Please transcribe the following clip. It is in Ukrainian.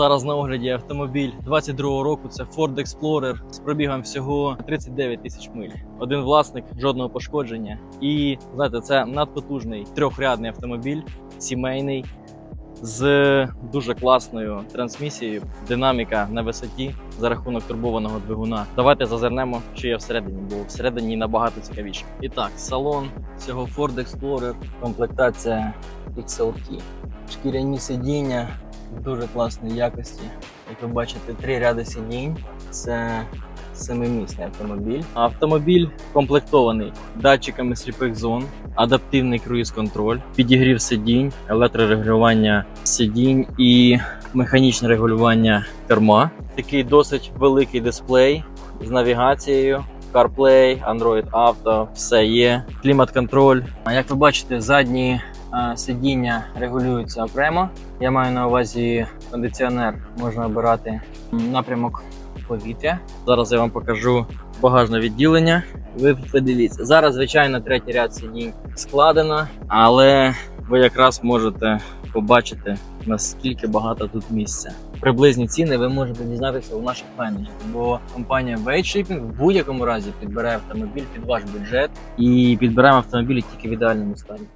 Зараз на огляді автомобіль 22-го року. Це Ford Explorer з пробігом всього 39 тисяч миль. Один власник, жодного пошкодження. І знаєте, це надпотужний трьохрядний автомобіль, сімейний. З дуже класною трансмісією, динаміка на висоті за рахунок турбованого двигуна. Давайте зазирнемо, що є всередині, бо всередині набагато цікавіше. І так, салон цього Ford Explorer, комплектація XLT. Шкіряні сидіння дуже класної якості. Як ви бачите, три ряди сидінь. Це семимісний автомобіль. Автомобіль комплектований датчиками сліпих зон, адаптивний круїз-контроль, підігрів сидінь, електрорегулювання сидінь і механічне регулювання керма. Такий досить великий дисплей з навігацією. CarPlay, Android Auto, все є. Клімат-контроль. А як ви бачите, задні сидіння регулюються окремо. Я маю на увазі кондиціонер. Можна обирати напрямок повітря. Зараз я вам покажу багажне відділення. Ви подивіться. Зараз, звичайно, третій ряд сидінь складено, але ви якраз можете побачити, наскільки багато тут місця. Приблизні ціни ви можете дізнатися у наших менеджерів, бо компанія Wade в будь-якому разі підбере автомобіль під ваш бюджет і підберемо автомобілі тільки в ідеальному стані.